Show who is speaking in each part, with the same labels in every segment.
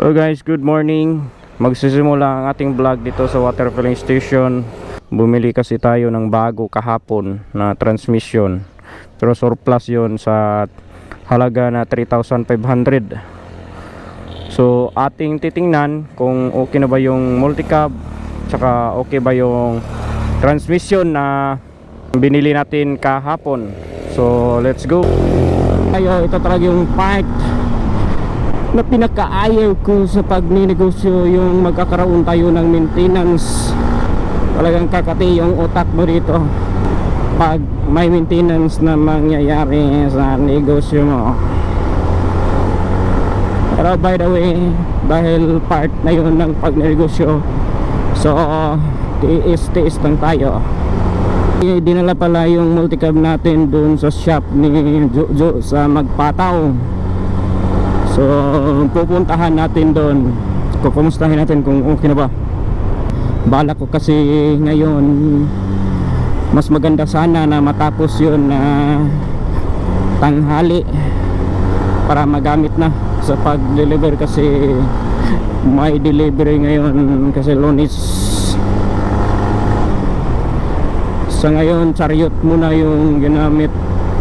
Speaker 1: So guys, good morning. Magsisimula ang ating vlog dito sa water filling station. Bumili kasi tayo ng bago kahapon na transmission. Pero surplus yon sa halaga na 3,500. So ating titingnan kung okay na ba yung multicab tsaka okay ba yung transmission na binili natin kahapon. So let's go. Ayo, ito talaga yung part na pinakaayaw ko sa pagninegosyo yung magkakaroon tayo ng maintenance. Talagang kakati yung utak mo dito pag may maintenance na mangyayari sa negosyo mo. Pero by the way dahil part na yun ng pagnegosyo so tiis-tiis lang tayo. Eh, dinala pala yung multicab natin dun sa shop ni Jojo sa Magpataw So, pupuntahan natin doon. Kukumustahin natin kung okay na ba. Balak ko kasi ngayon mas maganda sana na matapos 'yun na tanghali para magamit na sa pag-deliver kasi may delivery ngayon kasi lunis sa ngayon chariot muna yung ginamit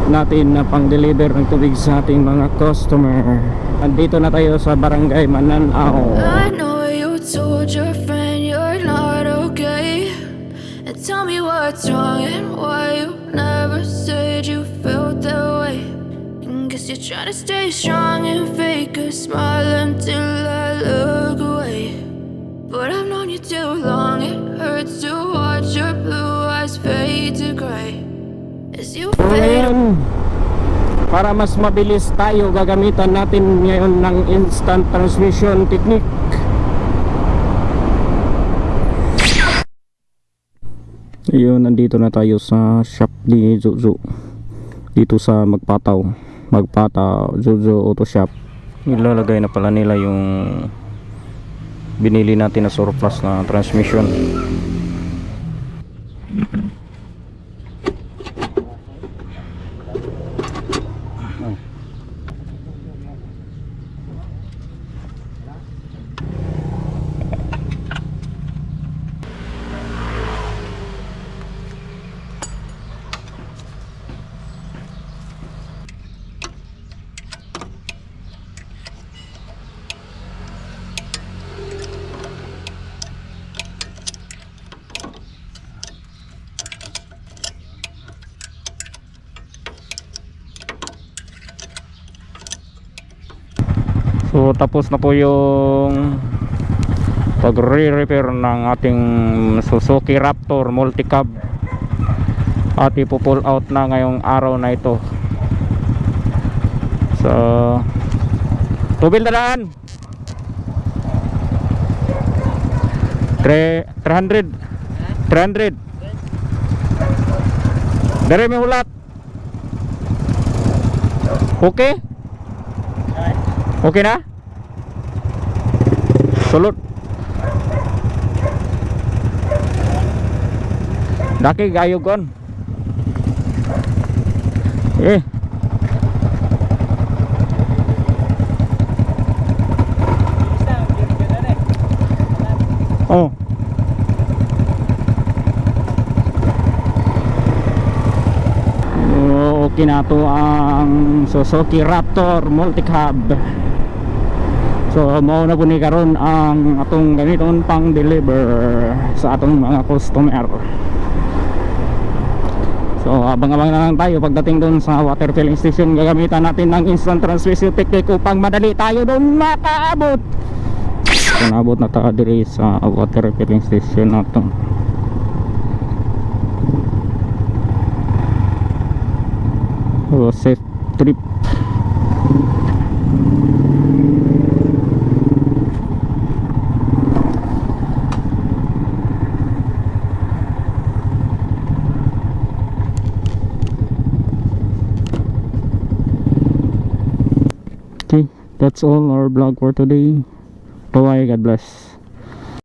Speaker 1: natin na pang-deliver ng tubig sa ating mga customer. Andito na tayo sa Barangay Mananao.
Speaker 2: I know you told your friend you're not okay. And tell me what's wrong why you never said you felt that way. And guess you're trying to stay strong and fake a smile until I look away. But I've known you too long, it hurts to watch your blue eyes fade to gray. As you
Speaker 1: Ngayon, para mas mabilis tayo, gagamitan natin ngayon ng instant transmission technique. Ayun, nandito na tayo sa shop ni Jojo. Dito sa Magpataw. Magpataw, Jojo Auto Shop. Nilalagay na pala nila yung binili natin na surplus na transmission. Tapos na po yung pagre-repair ng ating Suzuki Raptor multicab at ipo-pull out na ngayong araw na ito. So tubil na daan. 300 300 Dari may hulat. Okay? Okay na? Sulot. Daki gayog kon. Eh. Oh, okay na to ang Suzuki Raptor Multicab. So mao na po ni karon ang atong gamiton pang deliver sa atong mga customer. So abang-abang na lang tayo pagdating doon sa water filling station gagamitan natin ng instant transmission technique upang madali tayo doon makaabot. So naabot na tayo diri sa water filling station nato. Oh, safe trip. Okay, that's all our vlog for today. Bye bye, God bless.